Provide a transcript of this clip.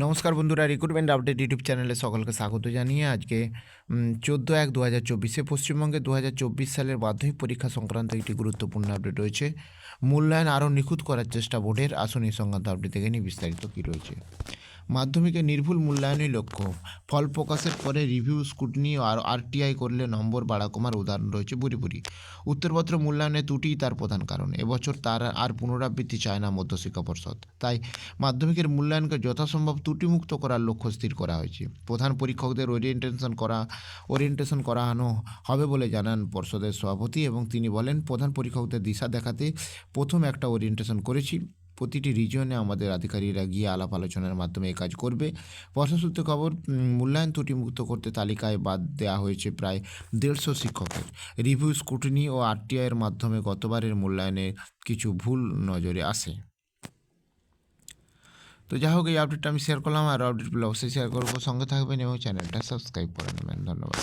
নমস্কার বন্ধুরা recruitment update YouTube চ্যানেলে সকলকে স্বাগত জানিয়ে আজকে চোদ্দ এক দু হাজার চব্বিশে পশ্চিমবঙ্গে দু হাজার চব্বিশ সালের মাধ্যমিক পরীক্ষা সংক্রান্ত একটি গুরুত্বপূর্ণ আপডেট রয়েছে। মূল্যায়ন আরও নিখুঁত করার চেষ্টা বোর্ডের, আসন এই সংক্রান্ত আপডেট থেকে নিয়ে বিস্তারিত কী রয়েছে। মাধ্যমিকে নির্ভুল মূল্যায়নই লক্ষ্য। ফল প্রকাশের পরে রিভিউ স্কুটনি আর আরটিআই করলে নম্বর বাড়া কমার উদাহরণ রয়েছে বুড়ি উত্তরপত্র মূল্যায়নে ত্রুটিই তার প্রধান কারণ। এবছর তার আর পুনরাবৃত্তি চায় না মধ্যশিক্ষা পর্ষদ। তাই মাধ্যমিকের মূল্যায়নকে যথাসম্ভব ত্রুটিমুক্ত করার লক্ষ্য স্থির করা হয়েছে। প্রধান পরীক্ষকদের ওরিয়েন্টেশন করা ওরিয়েন্টেশন করানো হবে বলে জানান পর্ষদের সভাপতি এবং তিনি বলেন, প্রধান পরীক্ষকদের দিশা দেখাতে প্রথম একটা ওরিয়েন্টেশন করেছি। প্রতিটি রিজিয়নে আমাদের আধিকারিকরা গিয়ে আলাপ আলোচনার মাধ্যমে এই কাজ করবে। পর্ষদ সূত্রে খবর মূল্যায়ন ত্রুটিমুক্ত করতে তালিকায় বাদ দেওয়া হয়েছে প্রায় দেড়শো শিক্ষকের। রিভিউ স্কুটিনি ও আরটিআইয়ের মাধ্যমে গতবারের মূল্যায়নে কিছু ভুল নজরে আসে। তো যাই হোক, এই আপডেটটা আমি শেয়ার করলাম। আর আপডেটগুলো অবশ্যই শেয়ার করব। সঙ্গে থাকবেন এবং চ্যানেলটা সাবস্ক্রাইব করে নেবেন। ধন্যবাদ।